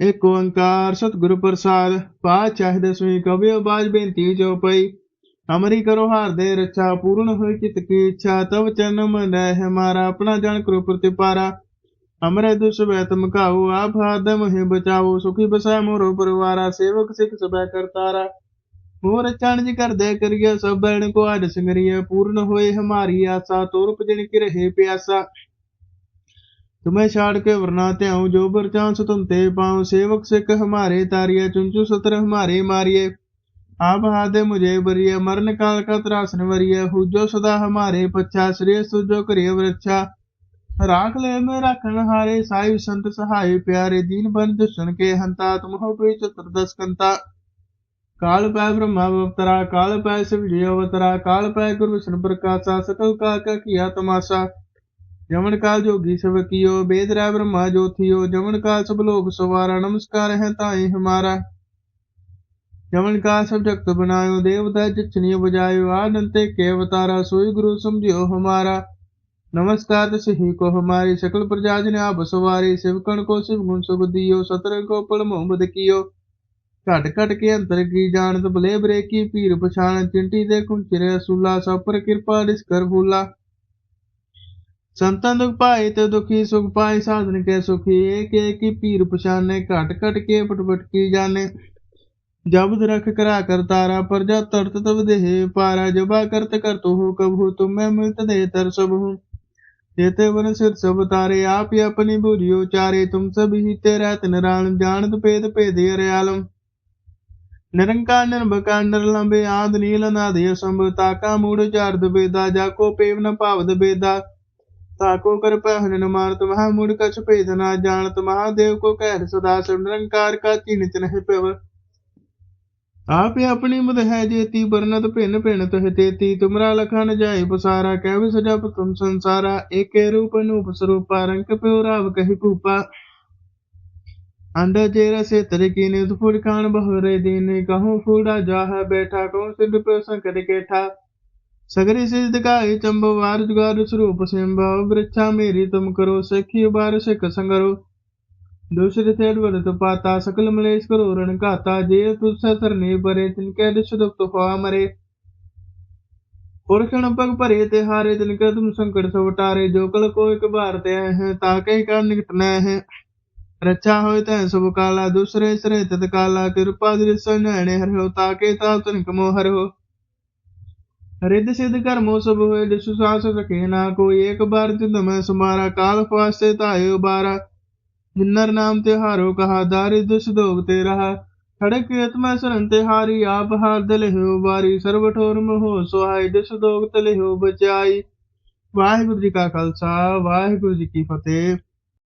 ਏਕ ਓੰਕਾਰ ਸਤਿਗੁਰ ਪ੍ਰਸਾਦ ਪਾਤਸ਼ਾਹ ਦਸਵੀਂ ਕਵਿਓ ਬਾਜ ਬੇਨਤੀ ਜੋ ਪਈ। ਅਮਰੀ ਕਰੋ ਹਾਰ ਦੇ ਰੱਛਾ, ਪੂਰਨ ਹੋਈ ਚਿਤ ਕੀ ਇੱਛਾ, ਤਵ ਚਰਨ ਮਨ ਹਮਾਰਾ ਆਪਣਾ ਜਨ ਕਰੋ ਪ੍ਰਤਿਪਾਰਾ ਅਮਰੇ ਦੁਸ ਬੈਤ ਮਕਾਉ ਆਪ ਹਾਦ ਮਹਿ ਬਚਾਓ, ਸੁਖੀ ਬਸੈ ਮੋਰੋ ਪਰਿਵਾਰਾ, ਸੇਵਕ ਸਿਖ ਸਬੈ ਕਰਤਾਰਾ ਮੋਰ ਚਣਜ ਕਰਦੇ ਕਰੀਏ, ਸਭ ਬੈਣ ਕੋ ਆਦ ਸੰਗਰੀਏ, ਪੂਰਨ ਹੋਏ ਹਮਾਰੀ ਆਸਾ ਤੋਰ ਭਜਨ ਕੀ ਰਹੇ ਪਿਆਸਾ। तुम्हें छाड़ के वरना त्याऊं जो बर चांस तुम ते पाऊँ। सेवक सिख हमारे तारिये, चुंचू सत्र हमारे मारिये आप हादे मुझे बरिये मरण काल का त्रासन वरिये हुजो सदा हमारे पच्छा, श्रेय सुजो करिय वृक्षा राख ले में राखन हारे, साई संत सहाय प्यारे। दीन बन दुष्ण के हंता, तुम हो कोई चतुर्दश कंता काल पै ब्रह्मा अवतरा, काल पै शिव जी अवतरा। काल पै गुरु विष्णु प्रकाशा, सकल का किया तमाशा। जमन काल जोगी सब कियो वेद राय ब्रह्मा ज्योतियो जमन काल सब लोग सवारा नमस्कार है ताई हमारा जमन काल सब जगत बनायो देवता जक्षणीय बजायो आनंते के अवतारा सोई गुरु समझियो हमारा नमस्कार सही को हमारी सकल प्रजा ने आप सवारी शिवकण को शिव गुण सुख दियो सतर को पल मोहम्मद कियो ਘਟ ਘਟ ਕੇ ਅੰਤਰ ਕੀ ਜਾਣਤ ਭਲੇ ਬਰੇ ਕੀ ਪੀਰ ਪਛਾਣ ਚਿੰਟੀ ਦੇ ਕੁੰਚਰੇ ਅਸੂਲਾ ਸਭ ਪਰ ਕਿਰਪਾ ਦਿਸ ਕਰ ਫੂਲਾ ਸੰਤਾਂ ਦੁਖ ਪਾਏ ਤੇ ਦੁਖੀ ਸੁਖ ਪਾਏ, ਸਾਧਨ ਕੇ ਸੁਖੀ ਏਕ ਏਕ ਹੀ ਪੀਰ ਪਛਾਨੇ ਘਟ ਘਟ ਕੇ ਪਟਪਟ ਕੀ ਜਾਣੇ। ਜਬਦ ਰਖ ਕਰਾ ਕਰ ਤਾਰਾ ਪ੍ਰਜਾ ਤਰਤ ਤਬ ਦੇਹ ਪਾਰਾ, ਜਬਾ ਕਰਤ ਕਰ ਤੂ ਕਬੂ ਤੁਮ ਮਿਲਤ ਦੇ ਤਰ ਸਭ ਜੇਤੇ ਵਨ ਸਿਰ ਸਭ ਤਾਰੇ, ਆਪ ਹੀ ਆਪਣੀ ਬੁਝੀ ਉਚਾਰੇ, ਤੁਮ ਸਭ ਹੀ ਤੇ ਰਹਿਤ ਨਰਾਲਮ ਜਾਣਤ ਭੇਦ ਭੇਦੇ ਰਿਆਲਮ ਨਿਰੰਕਾਰ ਨਿਰਭਕਾਰ, ਨਿਰਲੰਬੇ ਆਦ ਨੀਲ ਅਨਾਦਿ ਅਸੰਭ ਤਾਕਾ ਮੂੜ ਚਾਰਦ ਬੇਦਾ ਜਾ ਕੋ ਪੇਵ ਨ ਭਾਵਦ ਬੇਦਾ। ताको कर पह हनुमान तुम्हारा मूड कछ भेद ना जानत महादेव को कह सदा निरंकार का चिनित नहीं पव आपे अपनी मद है जेती बरनत भिन्न भिन्न तह तेती तुमरा लखा न जाय पसारा कह सजप तुम संसारा एके रूप अनूप स्वरूपा रंग प्यो राव कही भूपा अंडा जेरा से तरीकी ने फूड खान बहुरे दीन कहूँ फूड़ा जाह बैठा कहूँ सिद्ध पे संकट केठा सगरी सिद्ध गाय चंब वार जुगार स्वरूप सिंभव वृक्षा मेरी तुम करो सखी बार सिख संगरो दूसरे थे वरत पाता सकल मलेश करो रण घाता जे तुझसे सरने परे तिनके दुष्ट दुख हुआ मरे पुरखण पग भरे ते हारे तिनके तुम संकट सब टारे जो कल को एक बार ते हैं ताके का निकट न है रक्षा होय तै सब काला दूसरे सरे तत काला कृपा दृश्य नैणे हर हो ताके ताप तनिक मोह हर हो रिद्ध सिद्ध कर्मो सब हुए दिशु सास सके ना कोई एक बार जिद मैं सुमारा काल फास्ते तायो बारा जिन्नर नाम ते हारो कहा दारिद दुष्दोग ते रहा खड़क आत्मा सरन ते हारी आप हार दल हो बारी सर्व ठोर मोह सुहाय दुष्दोग तले हो बचाई वाहिगुरु जी का खालसा वाहिगुरु जी की फतेह